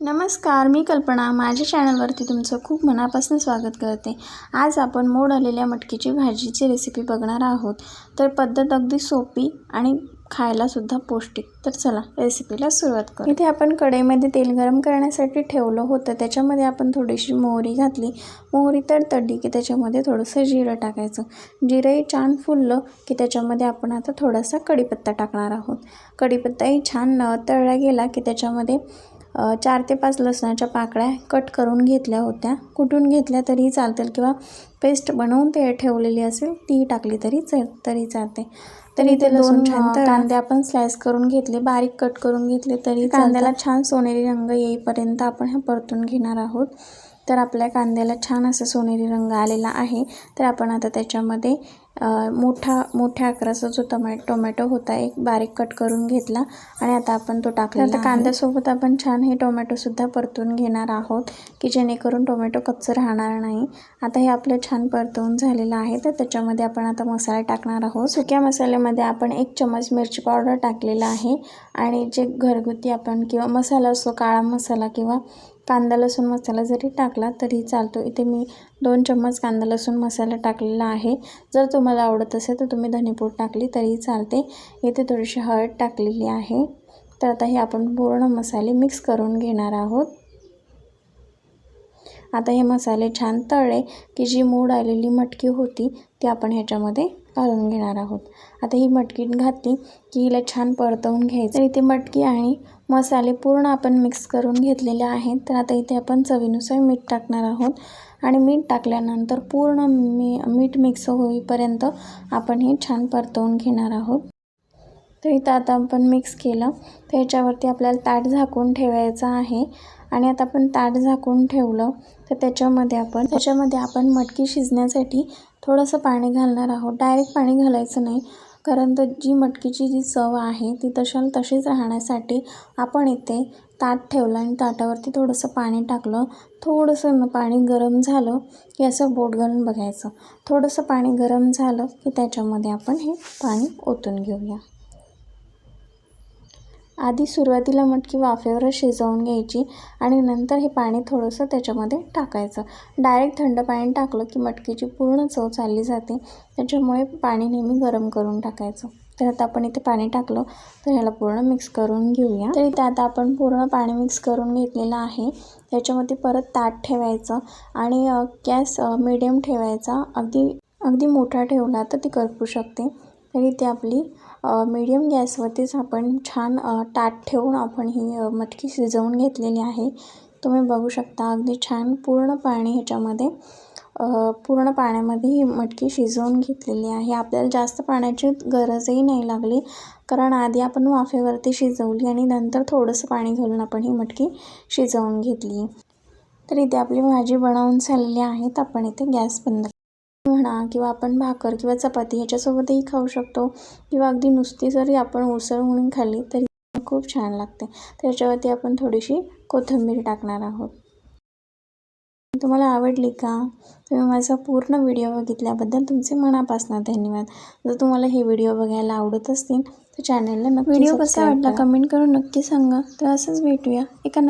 नमस्कार मी कल्पना. माझ्या चॅनलवरती तुमचं खूप मनापासून स्वागत करते. आज आपण मोड आलेल्या मटकीची भाजीची रेसिपी बघणार आहोत. तर पद्धत अगदी सोपी आणि खायलासुद्धा पौष्टिक. तर चला रेसिपीला सुरुवात करू. इथे आपण कढईमध्ये तेल गरम करण्यासाठी ठेवलं होतं. त्याच्यामध्ये आपण थोडीशी मोहरी घातली. मोहरी तडतडली की त्याच्यामध्ये थोडंसं जिरं टाकायचं. जिरंही छान फुललं की त्याच्यामध्ये आपण आता थोडासा कढीपत्ता टाकणार आहोत. कढीपत्ताही छान तळला गेला की त्याच्यामध्ये चार ते पाच लसणाच्या पाकळ्या कट करून घेतल्या होत्या. कुटून घेतल्या तरी चालतील किंवा पेस्ट बनवून ते ठेवलेली असेल ती टाकली तरी च तरी चालते. तरी ते दोन छान कांदे आपण स्लाइस करून घेतले बारीक कट करून घेतले तरी कांद्याला छान सोनेरी रंग येईपर्यंत आपण हे परतून घेणार आहोत. तर आपल्या कांद्याला छान असं सोनेरी रंग आलेला आहे. तर आपण आता त्याच्यामध्ये मोठा मोठ्या आकाराचा जो टोमॅ टोमॅटो होता एक बारीक कट करून घेतला आणि आता आपण तो टाकला आता कांद्यासोबत आपण छान हे टोमॅटोसुद्धा परतून घेणार आहोत की जेणेकरून टोमॅटो कच्चं राहणार नाही. आता हे आपलं छान परतवून झालेलं आहे तर त्याच्यामध्ये आपण आता मसाला टाकणार आहोत. सुक्या मसाल्यामध्ये आपण एक चमच मिरची पावडर टाकलेला आहे आणि जे घरगुती आपण किंवा मसाला असतो काळा मसाला किंवा कांदा लसूण मसाला जरी टाकला तरी चालतो. इथे मी दोन चम्मच कांदा लसूण मसाला टाकलेला आहे. जर तुम्हाला आवडत असेल तर तुम्ही धनेपूड टाकली तरी चालते. इथे थोडीशी हळद टाकलेली आहे. तर आता हे आपण पूर्ण मसाले मिक्स करून घेणार आहोत. आता हे मसाले छान तळले की जी मूड आलेली मटकी होती ती आपण ह्याच्यामध्ये घालून घेणार आहोत. आता ही मटकी घातली की हिला छान परतवून घ्यायचं. इथे मटकी आणि मसाले पूर्ण आपण मिक्स करून घेतलेले आहेत. तर आता इथे आपण चवीनुसार मीठ टाकणार आहोत. आणि मीठ टाकल्यानंतर पूर्ण मी मीठ मिक्स होईपर्यंत आपण हे छान परतवून घेणार आहोत. तर इथं आता आपण मिक्स केलं. तर ह्याच्यावरती आपल्याला ताट झाकून ठेवायचं आहे. आणि आता आपण ताट झाकून ठेवलं. तर त्याच्यामध्ये आपण त्याच्यामध्ये आपण मटकी शिजण्यासाठी थोडंसं पाणी घालणार आहोत. डायरेक्ट पाणी घालायचं नाही. कारण तर जी मटकीची जी चव आहे ती तशाला तशीच राहण्यासाठी आपण इथे ताट ठेवलं आणि ताटावरती थोडंसं पाणी टाकलं. थोडंसं पाणी गरम झालं की असं बोट घालून बघायचं. थोडंसं पाणी गरम झालं की त्याच्यामध्ये आपण हे पाणी ओतून घेऊया. आधी सुरुवातीला मटकी वाफेवरच शिजवून घ्यायची आणि नंतर हे पाणी थोडंसं त्याच्यामध्ये टाकायचं. डायरेक्ट थंड पाणी टाकलं की मटकीची पूर्ण चव चालली जाते. त्याच्यामुळे पाणी नेहमी गरम करून टाकायचं. तर आता आपण इथे पाणी टाकलं तर ह्याला पूर्ण मिक्स करून घेऊया. तर इथे आता आपण पूर्ण पाणी मिक्स करून घेतलेलं आहे. त्याच्यामध्ये परत ताट ठेवायचं आणि गॅस मिडियम ठेवायचा. अगदी अगदी मोठा ठेवला तर ती करपू शकते. तरी ती आपली मीडियम गॅसवरतीच आपण छान ताट ठेवून आपण ही मटकी शिजवून घेतलेली आहे. तुम्ही बघू शकता अगदी छान पूर्ण पाणी ह्याच्यामध्ये. पूर्ण पाण्यामध्ये ही मटकी शिजवून घेतलेली आहे. आपल्याला जास्त पाण्याची गरजही नाही लागली कारण आधी आपण वाफेवरती शिजवली आणि नंतर थोडंसं पाणी घालून आपण ही मटकी शिजवून घेतली. तर इथे आपली भाजी बनवून झालेली आहे. तर आपण इथे गॅस बंद म्हणा किंवा आपण भाकर किंवा चपाती ह्याच्यासोबतही खाऊ शकतो. किंवा अगदी नुसती जरी आपण उसळ म्हणून खाल्ली तरी खूप छान लागते. त्याच्यावरती आपण थोडीशी कोथिंबीर टाकणार आहोत. तुम्हाला आवडली का? तुम्ही माझा पूर्ण व्हिडिओ बघितल्याबद्दल तुमचे मनापासून धन्यवाद. जर तुम्हाला हे व्हिडिओ बघायला आवडत असतील तर चॅनलला नक्की व्हिडिओ कसा वाटला कमेंट करून नक्की सांगा. तर असंच भेटूया. एका